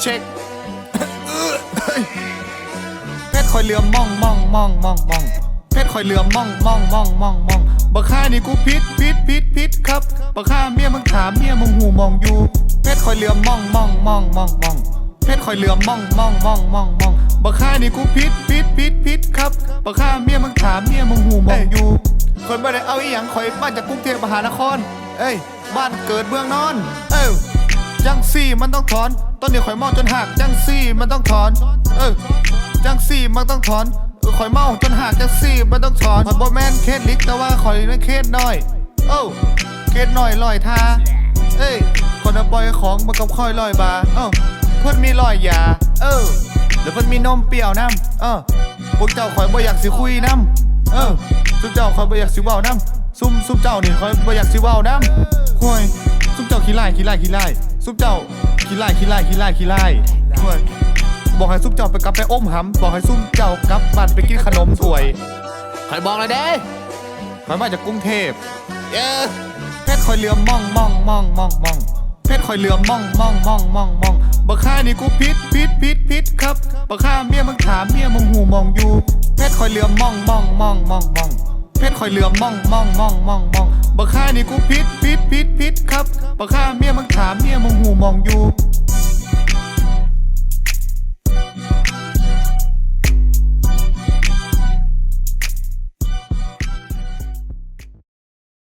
เช็คเพชรคอยเหลือมมองมองมองมองมองเพชรคอยเหลือมมองมองมองมองมองบักค่านี่กูพิษพิษพิษพิษครับบักค่าเมียมึงถามเมียมึงหูมองอยู่เพชรคอยเหลือมมองมองมองมองมองเพชรคอยเหลือมมองมองมองมองมองบักค่านี่กูพิษพิษพิษพิษครับบักค่าเมียมึงถามเมียมึงหูมองอยู่คนบ่ได้เอาอีหยังคอยมานจากกรุงเทพมหานคร เอ้ยบ้านเกิดเมืองนอน เอ้ย จังซี่มันต้องถอนตอนนี้ข่อยเมาจนหักจังซี่มันต้องถอน เออจังซี่มันต้องถอนเออข่อยเมาจนหักจังซี่มันต้องถอนข่อยบ่แม่นเคสลิกแต่ว่าข่อยนั้นเคสน้อยเอ้าเคสน้อยลอยทาเอ้ยคนเอาปล่อยของมากับค่อยลอยบาเอ้าเพิ่อนมีลอยยา เออแล้วเพิ่นมีนมเปรี้ยวน้ำเออพวกเจ้าข่อยบ่อยากสิคุยน้ำเออซุมเจ้าข่อยบ่อยากสิเว้าน้ำซุมซุมเจ้านี่ข่อยบ่อยากสิเว้าน้ำห่วยซุมเจ้าขี้ไล่ขี้ไล่ขี้ไล่ ซุมเจ้าขี้ไล่ขี้ไล่ขี้ไล่ขี้ไล่ห่วยบอกให้ซุมเจ้าไปกลับไปอมหำบอกให้ซุมเจ้ากลับบ้านไปกินขนมสวยข่อยบอกเลยเด้ข่อยมาจากกรุงเทพเย้เพชรข่อยเหลือมมองมองมองมองมองเพชรข่อยเหลือมมองมองมองมองมองบักค่านี่กูพิษพิษพิษพิษครับบักค่าเมียมึงถามเมียมึงหูมองอยู่เพชรข่อยเหลือมมองมองมองมองมอง เพชรคอยเหลือมมองมองมองมองมองบักค่านี่กูพิษพิษพิษพิษครับบักค่าเมียมึงถามเมียมึงหูมองอยู่